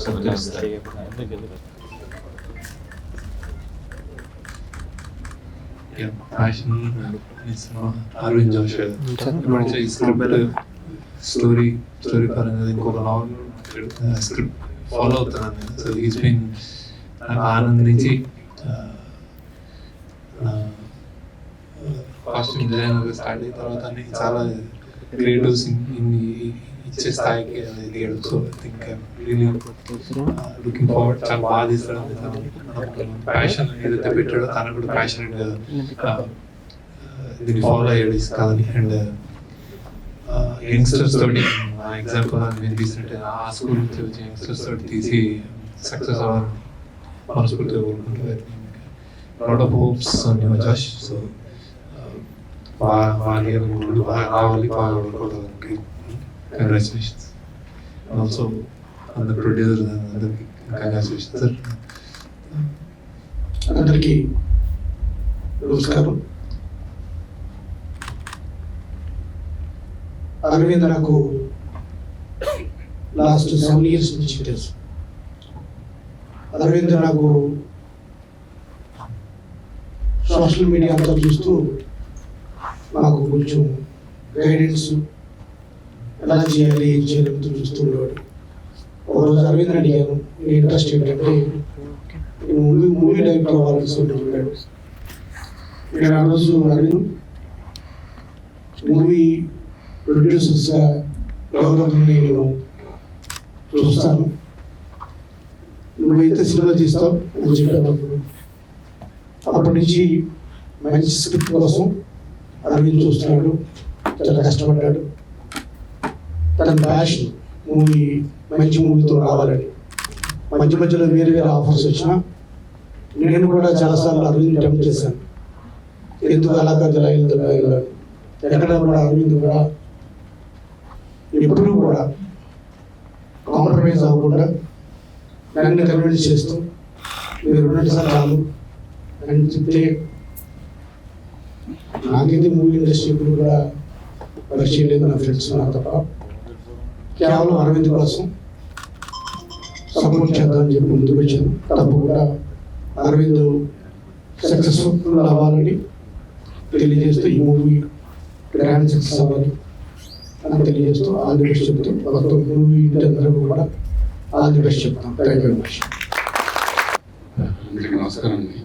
సత్కరిస్తారు fashion Arvind జోష్ మంచి script story story పరంగా ఇంకొక నావల్ స్క్రిప్ట్ ఫాలో అవుతున్నాను నేను సో ఈజ్ బీన్ నాకు ఆనందించి కాస్ట్యూమ్ డిజైన్ స్టార్ట్ అయిన తర్వాత చాలా క్రియేటివ్స్ ఇన్ని ఇచ్చే స్థాయికి అది ఎదిగాడు so I think really looking forward చాలా బాగా తీస్తాడు ప్యాషన్ ఏదైతే పెట్టాడో తనకు కూడా ప్యాషనెట్గా దీన్ని ఫాలో అయ్యాడు ఈ కథని అండ్ యంగ్స్టర్స్ తోటి ఎగ్జాంపుల్ నేను తీసినట్టు ఆ స్కూల్ నుంచి వచ్చి యంగ్స్టర్స్ తోటి తీసి సక్సెస్ అవ్వాలని మనస్ఫూర్తిగా కోరుకుంటారు lot of hopes on your జష్ so బాగా బాగా నేర్చుకుంటూ బాగా రావాలి బాగా కోరుకోవాలి కంగ్రాచులేషన్స్ ఆల్సో అందరు ప్రొడ్యూసర్ అందరికి కంగ్రాచులేషన్స్ సార్ అందరికీ నమస్కారం. అరవింద్ నాకు లాస్ట్ సెవెన్ ఇయర్స్ నుంచి తెలుసు. అరవింద్ నాకు సోషల్ మీడియా అంతా చూస్తూ నాకు కొంచెం గైడెన్స్ ఎలా చేయాలి ఏం చేయాలి అంతా చూస్తూ ఉండేవాడు ఒకరోజు అరవింద్ అడిగాను ఇంట్రెస్ట్ ఏంటంటే నేను మూవీ మూవీ డైరెక్టర్ అవ్వాలని చెప్పాడు నేను ఆ రోజు అరవింద్ మూవీ ప్రొడ్యూసర్స్గా ఎవరెవరిని నేను చూస్తాను. నువ్వైతే సినిమా తీస్తావు అని చెప్పాను అప్పటి నుంచి మంచి స్క్రిప్ట్ కోసం అరవింద్ చూస్తున్నాడు. చాలా కష్టపడ్డాడు. తన ప్యాషన్ మూవీ మంచి మూవీతో రావాలని. మధ్య మధ్యలో వేరే వేరే ఆఫర్స్ వచ్చినా నేను కూడా చాలాసార్లు అరవింద్ అటెంప్ట్ చేశాను. ఎందుకు అలా కాదు ఎందుకు ఎక్కడ కూడా అరవింద్ కూడా ఎప్పుడూ కూడా కాంప్రమైజ్ అవ్వకుండా నన్ను కన్విన్స్ చేస్తూ మీరు ఉన్నట్టు సార్ చాలు అని చెప్తే నాకైతే మూవీ ఇండస్ట్రీ ఇప్పుడు కూడా పరిచయం లేదు నా ఫ్రెండ్స్ నా తప్ప. కేవలం అరవింద్ కోసం సపోర్ట్ చేద్దామని చెప్పి ముందుకు వచ్చాను. తప్పకుండా అరవింద్ సక్సెస్ఫుల్ అవ్వాలని తెలియజేస్తూ ఈ మూవీ గ్రాండ్ సక్సెస్ అవ్వాలి అని తెలియజేస్తూ ఆల్ ది బెస్ట్ చెప్తూ. మొత్తం మూవీ అందరూ కూడా ఆల్ ది బెస్ట్ చెప్తాం. థ్యాంక్ యూ వెరీ మచ్ అందరికీ నమస్కారం అండి.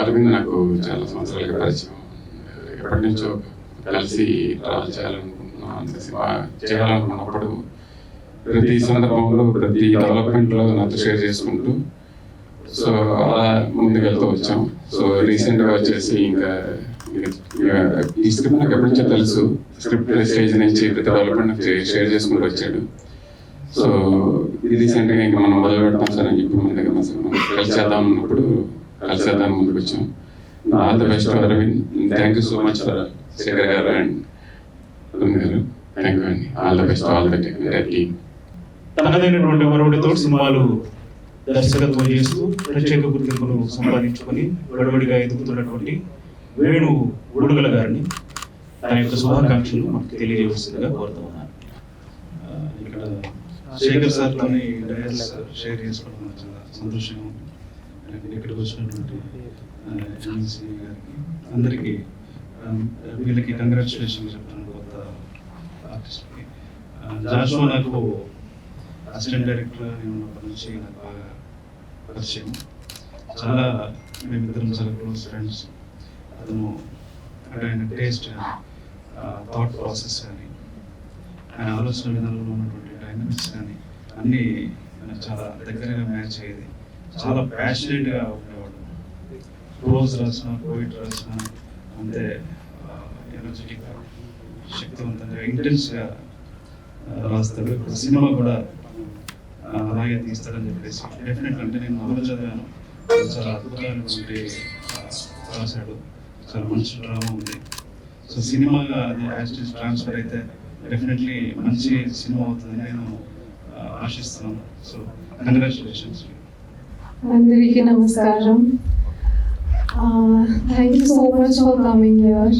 అరవింద్ నాకు చాలా సంవత్సరాలుగా పరిచయం. ఎప్పటి నుంచో కలిసి ట్రావెల్ చేయాలనుకుంటున్నాం. అంత సినిమా చేయాలనుకున్నప్పుడు ప్రతి సందర్భంలో ప్రతి డెవలప్మెంట్లో నాతో షేర్ చేసుకుంటూ సో అలా ముందుకెళ్తూ వచ్చాం. సో రీసెంట్గా వచ్చేసి ఇంకా ఈ స్క్రిప్ట్ నాకు ఎప్పటి నుంచో తెలుసు. స్క్రిప్ట్ స్టేజ్ నుంచి ప్రతి డెవలప్మెంట్ షేర్ చేసుకుంటూ వచ్చాడు. సో రీసెంట్గా ఇంకా మనం మొదలు పెడతాం సార్ అని చెప్పి మన దగ్గర మనం కలిసి చేద్దాం అన్నప్పుడు కలిసి చేద్దాం ముందుకు వచ్చాం. All the best Arvind. Thank you so much for Shekhar garu and. గారు థ్యాంక్ యూ అండి all the best all the team తనదైనటువంటి వరవడితో సినిమాలు దర్శకత్వం చేస్తూ ప్రత్యేక గుర్తింపును సంపాదించుకొని గడబడిగా ఎదుగుతున్నటువంటి వేణు ఉడుగల గారిని తన యొక్క శుభాకాంక్షలు మనకు తెలియజేస్తుందిగా కోరుతూ ఉన్నాను ఇక్కడ శేఖర్ సార్తో డైలాగ్స్ షేర్ చేసుకోవడం చాలా సంతోషంగా ఉంది. ఇక్కడికి వచ్చినటువంటి గారికి అందరికీ Um, uh, వీళ్ళకి కంగ్రాచులేషన్ చెప్తాను కొత్త ఆర్టిస్ట్కి uh, జాషో నాకు అసిస్టెంట్ డైరెక్టర్ నేను ఉన్నప్పటి నుంచి నాకు బాగా పరిచయం. చాలా మేమిద్దరం చాలా క్లోజ్ ఫ్రెండ్స్ అతను అంటే ఆయన టేస్ట్ థాట్ ప్రాసెస్ కానీ ఆయన ఆలోచన విధానంలో ఉన్నటువంటి డైనమిక్స్ కానీ అన్నీ చాలా దగ్గరగా మ్యాచ్ అయ్యేది. చాలా ప్యాషనేట్గా ఉండేవాడు. ప్రోజ్ రాసిన పోయిట్ రాసిన అంతే ఎనర్జెటిక్గా శక్తివంతంగా ఇంటెన్స్గా రాస్తాడు. ఇప్పుడు సినిమా కూడా అలాగే తీస్తాడని చెప్పేసి. డెఫినెట్ అంటే నేను మొదలు చదివాను. చాలా అద్భుతమైనటువంటి రాశాడు. చాలా మంచి డ్రామా ఉంది. సో సినిమాగా అది యాక్చువల్ ట్రాన్స్ఫర్ అయితే డెఫినెట్లీ మంచి సినిమా అవుతుందని నేను ఆశిస్తున్నాను. సో కంగ్రాచులేషన్స్ అందరికీ నమస్కారం. Thank you so much for coming here.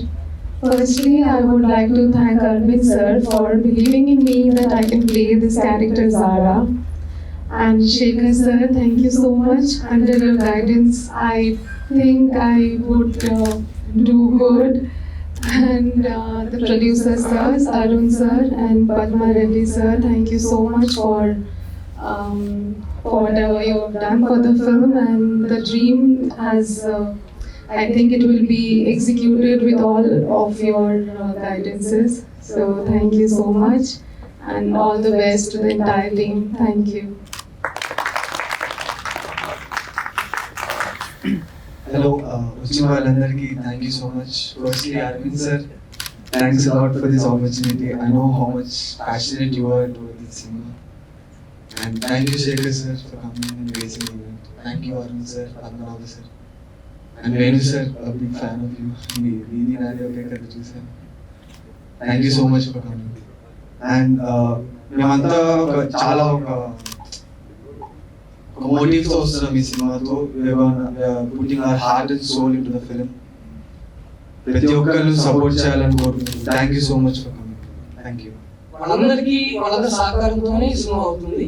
Firstly, I would like to thank Arvind sir for believing in me that I can play this character Zara. And Shekhar sir, thank you so much. Under your guidance, I think I would uh, do good. And uh, the producer sirs, Arun sir and Padma Reddy sir, thank you so much for um, for whatever you have done for the film and the dream has. Uh, I think, it will be executed with all of your uh, guidances. So thank you so much, and all the best to the entire team. Thank you. Hello వచ్చిన వాళ్ళందరికీ thank you so much firstly Arvind sir thanks a lot for this opportunity I know how much passionate you are to this cinema and thank you Shekhar sir for coming and racing event thank you Arun sir Padmanabha sir and Venu sir big fan of you మీ వీధి నాది ఒకే కదా చూసాను thank you so much for coming and మేమంతా ఒక చాలా ఒక ఒక మోటివ్తో వస్తున్నాం ఈ సినిమాతో putting our heart and soul into the film ప్రతి ఒక్కరు సపోర్ట్ చేయాలని కోరుకుంటున్నాను thank you so much for coming thank you వాళ్ళందరికీ వాళ్ళందరి సహకారంతోనే ఈ సినిమా అవుతుంది.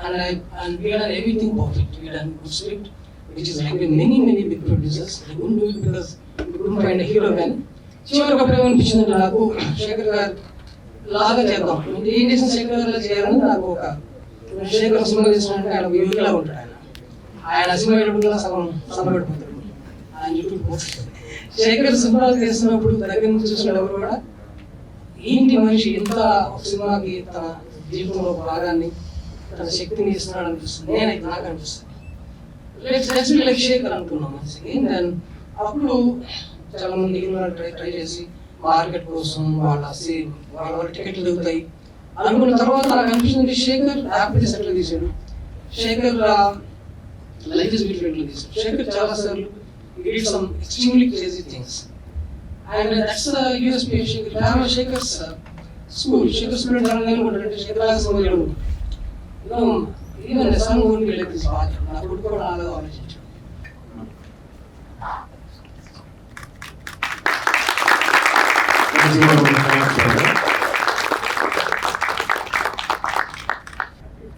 And and we everything perfect we done good script which which is many many many big producers I don't do it because could find hero కానీ చివరికి అప్పుడు ఏమనిపించింది నాకు. శేఖర్ గారు లాగా చేద్దాం. అంటే ఏం చేసిన శేఖర్ గారు చేయాలని నాకు ఒక శేఖర్ సినిమా చేసినట్టు ఆయన యూనిలా ఉంటాడు ఆయన. ఆయన సినిమా వేయడం సగం సభ పెట్టుకుంటాడు. ఆయన చుట్టూ శేఖర్ సినిమా చేస్తున్నప్పుడు దగ్గర నుంచి చూసిన ఎవరు కూడా? ఏంటి మనిషి ఎంత ఒక సినిమాకి తన జీవితంలో భాగాన్ని తన శక్తిని ఇస్తున్నాడు అనిపిస్తుంది నేనైతే నాకు అనిపిస్తుంది. లెట్స్ లైక్ శేఖర్ అనుకున్నాం దెన్ అప్పుడు చాలా మంది ట్రై ట్రై చేసి మార్కెట్ కోసం వాళ్ళ సే- వాళ్ళ వాళ్ళ టికెట్లు దిగుతాయి అనుకున్న తర్వాత నాకు అనిపించింది శేఖర్ హ్యాపీ సెటిల్ తీసాడు. శేఖర్ లైఫ్ ఇస్ బ్యూటిఫుల్ తీసాడు. శేఖర్ చాలా సార్లు it some extremely crazy things the USP of Shaker. Ram Shaker's uh, school. Shaker's school is இன்னும் இந்த சமூக உரிமைகளுக்கு பார்த்துருக்கோம் நான் கொடுக்கறனால அமைச்சிட்டேன்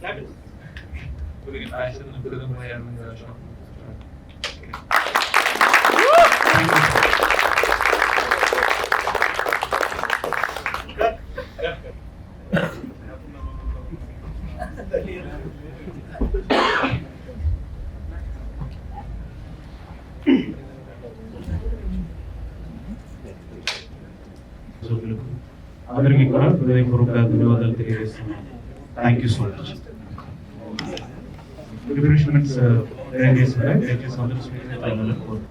Thank. సభ్యులకు అందరికీ కూడా హృదయపూర్వక ధన్యవాదాలు తెలియజేస్తున్నాను. Thank you so much refreshments arrange దయచేసి అందరూ స్వీకరించాలని కోరు